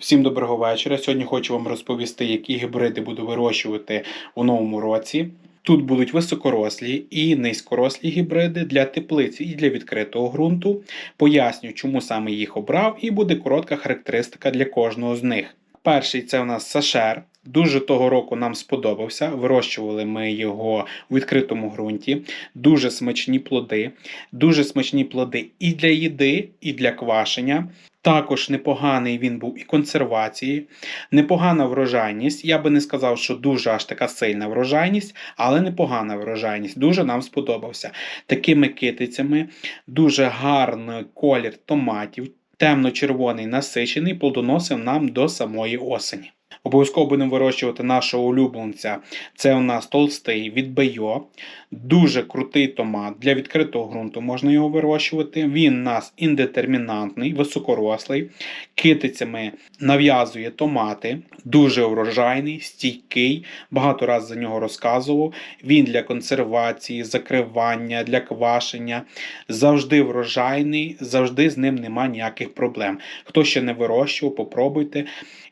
Всім доброго вечора. Сьогодні хочу вам розповісти, які гібриди буду вирощувати у новому році. Тут будуть високорослі і низькорослі гібриди для теплиці і для відкритого ґрунту. Поясню, чому саме їх обрав, і буде коротка характеристика для кожного з них. Перший це у нас Сашер. Дуже того року нам сподобався. Вирощували ми його у відкритому ґрунті. Дуже смачні плоди, дуже смачні плоди і для їди, і для квашення. Також непоганий він був і консервації, непогана врожайність. Я би не сказав, що дуже аж така сильна врожайність, але непогана врожайність. Дуже нам сподобався. Такими китицями, дуже гарний колір томатів, темно-червоний насичений, плодоносив нам до самої осені. Обов'язково будемо вирощувати нашого улюбленця. Це у нас толстий від Бейо. Дуже крутий томат. Для відкритого ґрунту можна його вирощувати. Він у нас індетермінантний, високорослий, китицями нав'язує томати, дуже врожайний, стійкий. Багато разів за нього розказував. Він для консервації, закривання, для квашення. Завжди врожайний, завжди з ним нема ніяких проблем. Хто ще не вирощував, попробуйте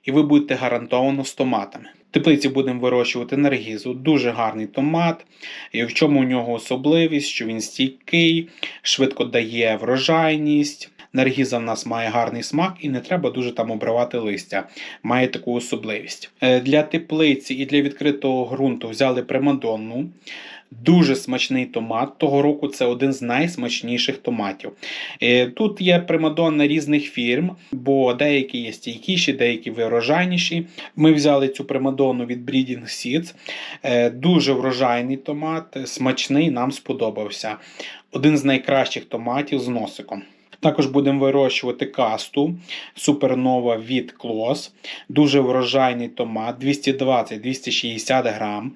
і ви будете гарантовано з томатами. В теплиці будемо вирощувати наргізу, дуже гарний томат. І в чому у нього особливість, що він стійкий, швидко дає врожайність. Наргіза в нас має гарний смак і не треба дуже там обривати листя. Має таку особливість. Е, Для теплиці і для відкритого ґрунту взяли примадонну. Дуже смачний томат. Того року це один з найсмачніших томатів. Е, Тут є примадонна різних фірм, бо деякі є стійкіші, деякі вирожайніші. Ми взяли цю примадонну від Breeding Seeds. Е, Дуже врожайний томат, смачний, нам сподобався. Один з найкращих томатів з носиком. Також будемо вирощувати касту супернова від Клос. Дуже врожайний томат 220-260 грам.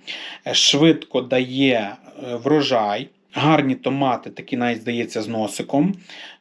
Е, Швидко дає е, врожай. Гарні томати, такі навіть здається з носиком.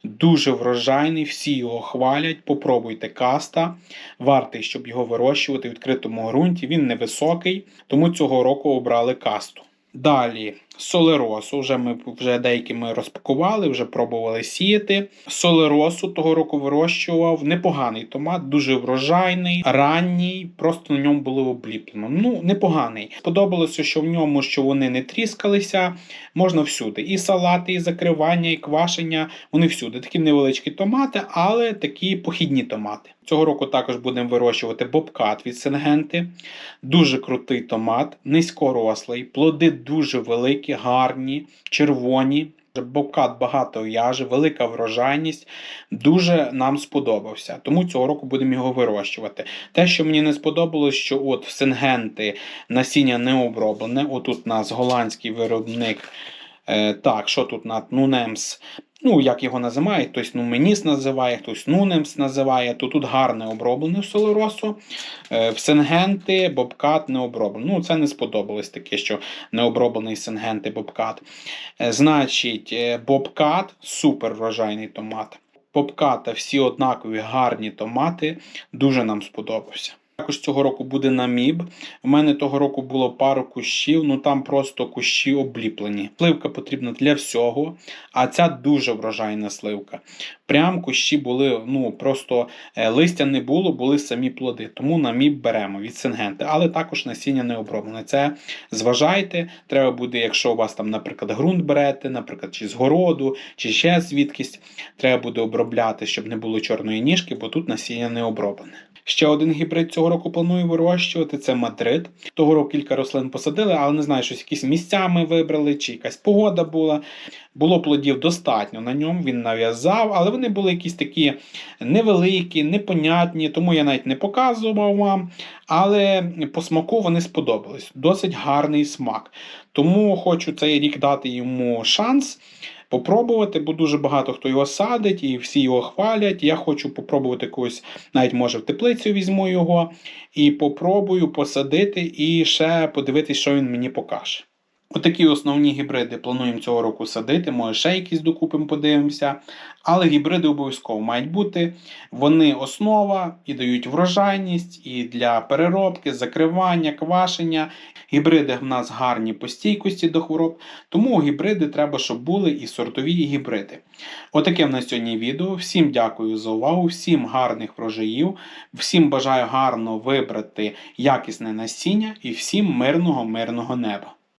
Дуже врожайний, всі його хвалять. Попробуйте каста. Вартий, щоб його вирощувати в відкритому ґрунті. Він невисокий, тому цього року обрали касту. Далі солеросу. Вже ми вже деякі ми розпакували, вже пробували сіяти. Солеросу того року вирощував непоганий томат, дуже врожайний, ранній, просто на ньому було обліплено. Ну, непоганий. Сподобалося, що в ньому що вони не тріскалися, можна всюди. І салати, і закривання, і квашення. Вони всюди. Такі невеличкі томати, але такі похідні томати. Цього року також будемо вирощувати бобкат від Сенгенти. Дуже крутий томат, низькорослий, плоди дуже великі, гарні, червоні. Бобкат багато в'яже, велика врожайність, дуже нам сподобався. Тому цього року будемо його вирощувати. Те, що мені не сподобалось, що от сингенти насіння не оброблене. Отут у нас голландський виробник. Е, так, що тут на Нунемс ну, як його називають, хтось Нуменіс називає, хтось Нунемс називає, то тут гарне оброблене Солоросу. Е, В Сенгенти Бобкат не оброблений. Ну, це не сподобалось таке, що не оброблений Сенгенти Бобкат. Е, Значить, е, Бобкат супер врожайний томат. Бобката всі однакові гарні томати, дуже нам сподобався. Також цього року буде наміб. У мене того року було пару кущів, ну там просто кущі обліплені. Сливка потрібна для всього, а ця дуже врожайна сливка. Прям кущі були, ну просто е, листя не було, були самі плоди. Тому наміб беремо від сингенти. Але також насіння не оброблене. Це зважайте, треба буде, якщо у вас там, наприклад, ґрунт берете, наприклад, чи з городу, чи ще звідкись, треба буде обробляти, щоб не було чорної ніжки, бо тут насіння не оброблене. Ще один гібрид цього року планую вирощувати це Мадрид. Того року кілька рослин посадили, але не знаю, щось якісь місця ми вибрали, чи якась погода була. Було плодів достатньо на ньому, він нав'язав, але вони були якісь такі невеликі, непонятні, тому я навіть не показував вам. Але по смаку вони сподобались. Досить гарний смак. Тому хочу цей рік дати йому шанс попробувати, бо дуже багато хто його садить і всі його хвалять. Я хочу попробувати когось, навіть може в теплицю візьму його і попробую посадити і ще подивитись, що він мені покаже. Отакі основні гібриди плануємо цього року садити, може ще якісь докупимо, подивимося. Але гібриди обов'язково мають бути. Вони основа і дають врожайність і для переробки, закривання, квашення. Гібриди в нас гарні по стійкості до хвороб, тому гібриди треба, щоб були і сортові і гібриди. Отаке в нас сьогодні відео. Всім дякую за увагу, всім гарних врожаїв, всім бажаю гарно вибрати якісне насіння і всім мирного, мирного неба.